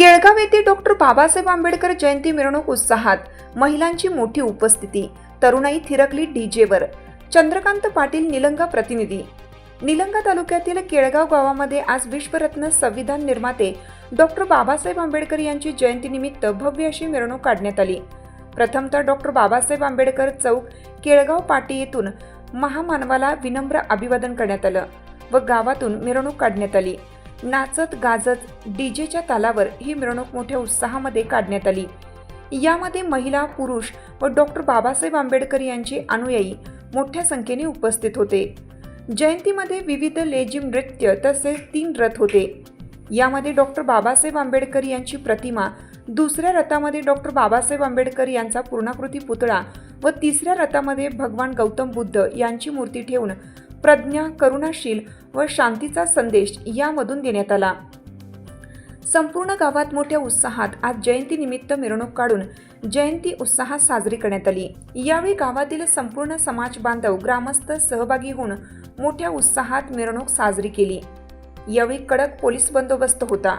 केळगाव येथे डॉक्टर बाबासाहेब आंबेडकर जयंती मिरवणूक उत्साहात महिलांची मोठी उपस्थिती. तरुणाई थिरकली डीजेवर. चंद्रकांत पाटील निलंगा प्रतिनिधी. निलंगा तालुक्यातील केळगाव गावामध्ये आज विश्वरत्न संविधान निर्माते डॉक्टर बाबासाहेब आंबेडकर यांची जयंतीनिमित्त भव्य अशी मिरवणूक काढण्यात आली. प्रथमतः डॉक्टर बाबासाहेब आंबेडकर चौक केळगाव पाटी येथून महामानवाला विनम्र अभिवादन करण्यात आलं व गावातून मिरवणूक काढण्यात आली. नाचत गाजत डीजेच्या तालावर ही मिरवणूक मोठ्या उत्साहामध्ये काढण्यात आली. यामध्ये महिला पुरुष व डॉक्टर बाबासाहेब आंबेडकर यांचे अनुयायी मोठ्या संख्येने उपस्थित होते. जयंतीमध्ये विविध लेझिम नृत्य तसेच तीन रथ होते. यामध्ये डॉक्टर बाबासाहेब आंबेडकर यांची प्रतिमा दुसऱ्या रथामध्ये डॉक्टर बाबासाहेब आंबेडकर यांचा पूर्णाकृती पुतळा व तिसऱ्या रथामध्ये भगवान गौतम बुद्ध यांची मूर्ती ठेवून प्रज्ञा करुणाशील व शांतीचा संदेश यामधून देण्यात आला. संपूर्ण गावात मोठ्या उत्साहात आज जयंतीनिमित्त मिरवणूक काढून जयंती उत्साहात साजरी करण्यात आली. यावेळी गावातील संपूर्ण समाज बांधव ग्रामस्थ सहभागी होऊन मोठ्या उत्साहात मिरवणूक साजरी केली. यावेळी कडक पोलीस बंदोबस्त होता.